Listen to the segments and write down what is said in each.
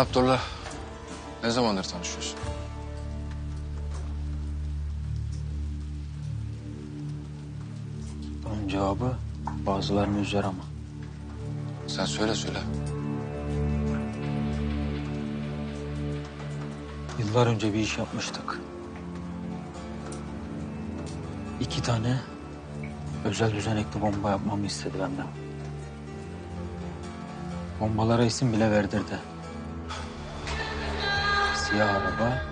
Raptor'la ne zamandır tanışıyorsun? Bunun cevabı bazılarını üzer ama. Sen söyle söyle. Yıllar önce bir iş yapmıştık. İki tane özel düzenekli bomba yapmamı istedi benden. Bombalara isim bile verdirdi. Siyah araba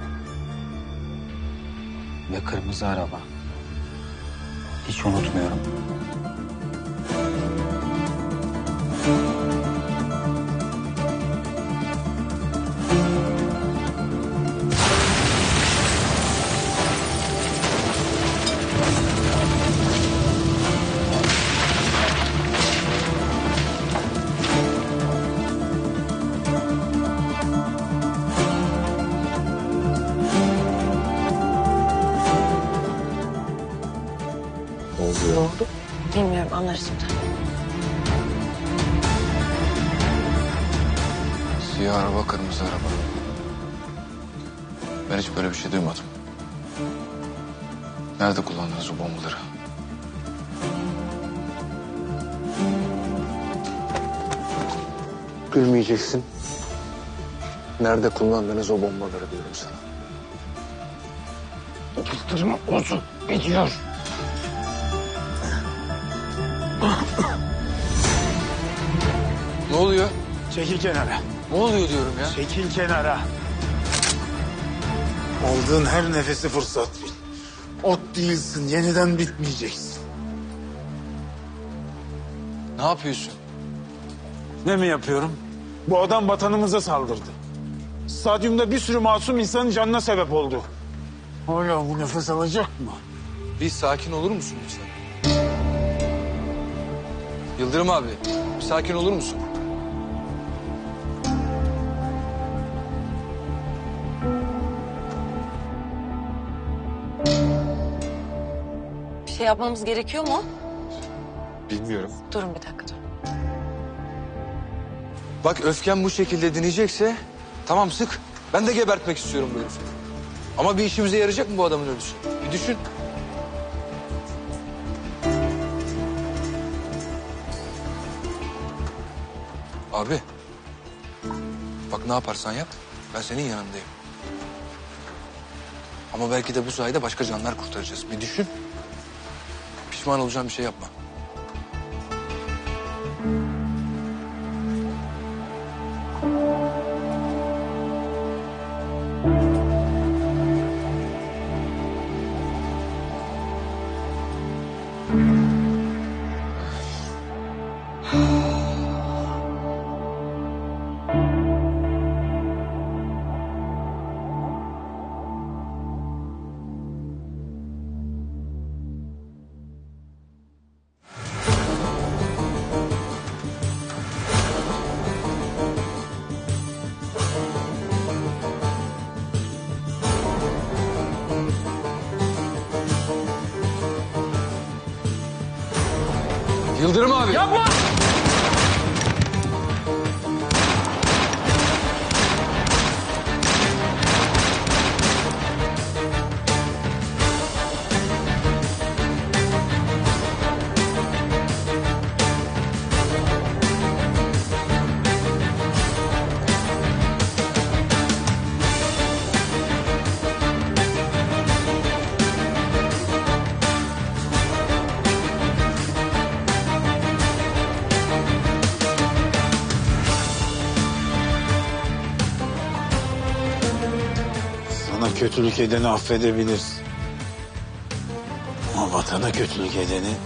ve kırmızı araba. Hiç unutmuyorum. Anlarız şimdi. Siyah araba, kırmızı araba. Ben hiç böyle bir şey duymadım. Nerede kullandınız o bombaları? Gülmeyeceksin. Nerede kullandınız o bombaları diyorum sana. Kıstırma ozu gidiyor. Ne oluyor? Çekil kenara. Ne oluyor diyorum ya? Çekil kenara. Aldığın her nefesi fırsat bil. Ot değilsin, yeniden bitmeyeceksin. Ne yapıyorsun? Ne mi yapıyorum? Bu adam vatanımıza saldırdı. Stadyumda bir sürü masum insanın canına sebep oldu. Hala bu nefes alacak mı? Bir sakin olur musun lütfen? Yıldırım abi, bir sakin olur musun? Bir şey yapmamız gerekiyor mu? Bilmiyorum. Durun bir dakika durun. Bak öfken bu şekilde dinleyecekse tamam sık. Ben de gebertmek istiyorum bu herifi. Ama bir işimize yarayacak mı bu adamın ölüsü? Bir düşün. Abi. Bak ne yaparsan yap. Ben senin yanındayım. Ama belki de bu sayede başka canlar kurtaracağız. Bir düşün. Pişman olacağın bir şey yapma. Yıldırım abi. Yapma. Kötülük edeni affedebilirsin. Ama vatana kötülük edeni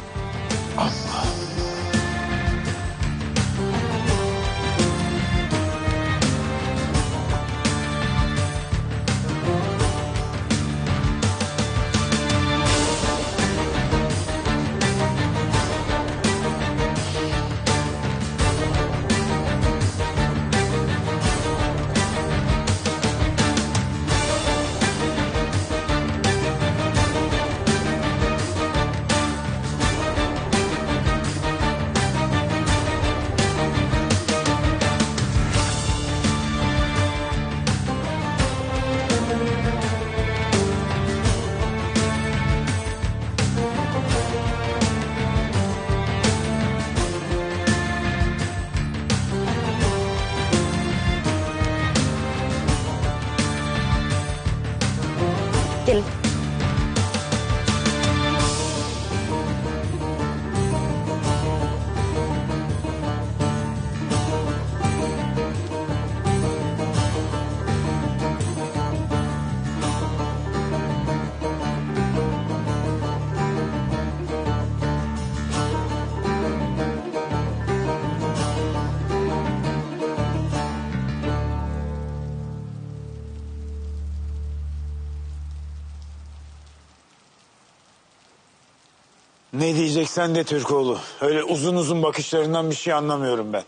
Ne diyeceksen de Türkoğlu. Öyle uzun uzun bakışlarından bir şey anlamıyorum ben.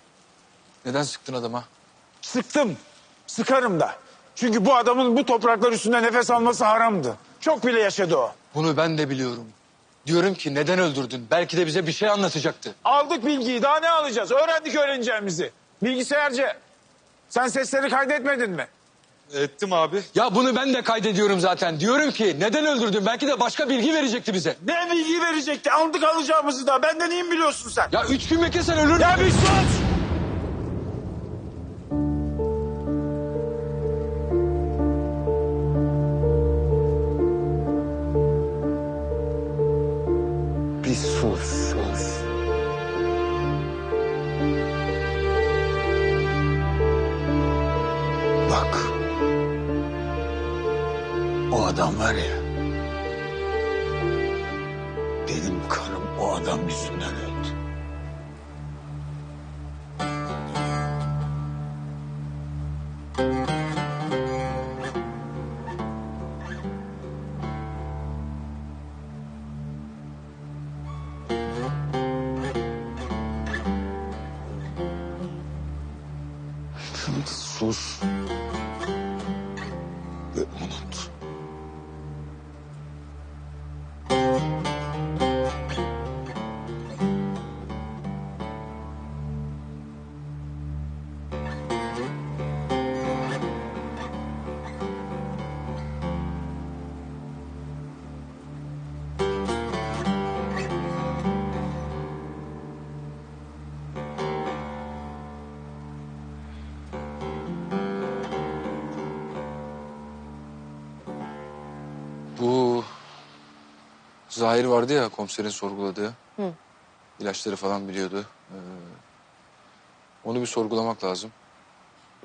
Neden sıktın adama? Sıktım. Sıkarım da. Çünkü bu adamın bu topraklar üstünde nefes alması haramdı. Çok bile yaşadı o. Bunu ben de biliyorum. Diyorum ki neden öldürdün? Belki de bize bir şey anlatacaktı. Aldık bilgiyi daha ne alacağız? Öğrendik öğreneceğimizi. Bilgisayarcı. Sen sesleri kaydetmedin mi? Ettim abi. Ya bunu ben de kaydediyorum zaten. Diyorum ki neden öldürdün? Belki de başka bilgi verecekti bize. Ne bilgi verecekti? Aldık alacağımızı da. Benden iyi mi biliyorsun sen? Ya üç gün beklesen ölür. Ya bir sus! Adam var ya. Zahir vardı ya komiserin sorguladığı. İlaçları falan biliyordu. Ee, onu bir sorgulamak lazım.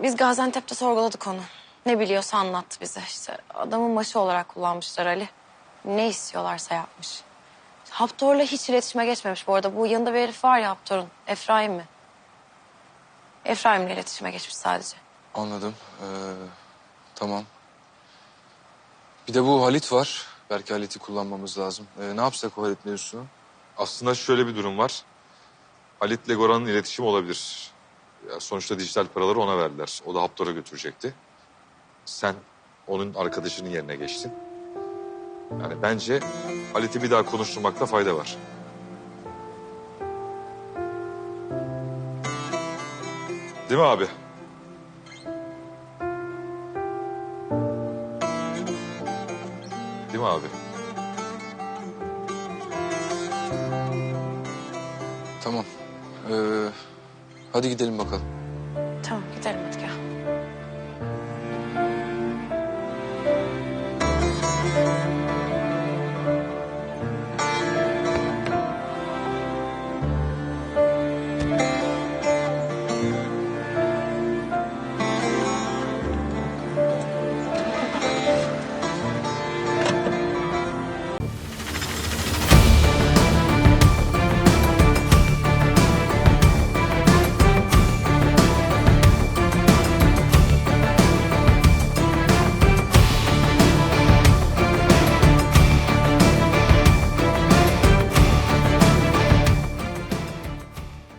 Biz Gaziantep'te sorguladık onu. Ne biliyorsa anlattı bize. İşte adamın başı olarak kullanmışlar Ali. Ne istiyorlarsa yapmış. Haptor'la hiç iletişime geçmemiş bu arada. Bu yanında bir herif var ya Haptor'un. Efraim mi? Efraim'le iletişime geçmiş sadece. Anladım. Ee, tamam. Bir de bu Halit var. Belki Halit'i kullanmamız lazım. Ee, ne yapsak o Halit mevzusunu? Aslında şöyle bir durum var. Halit Legoran'ın iletişimi olabilir. Ya sonuçta dijital paraları ona verdiler. O da Haptor'a götürecekti. Sen onun arkadaşının yerine geçtin. Yani bence Halit'i bir daha konuşturmakta fayda var. Değil mi abi? Değil mi abi? Tamam. Ee, hadi gidelim bakalım. Tamam gidelim.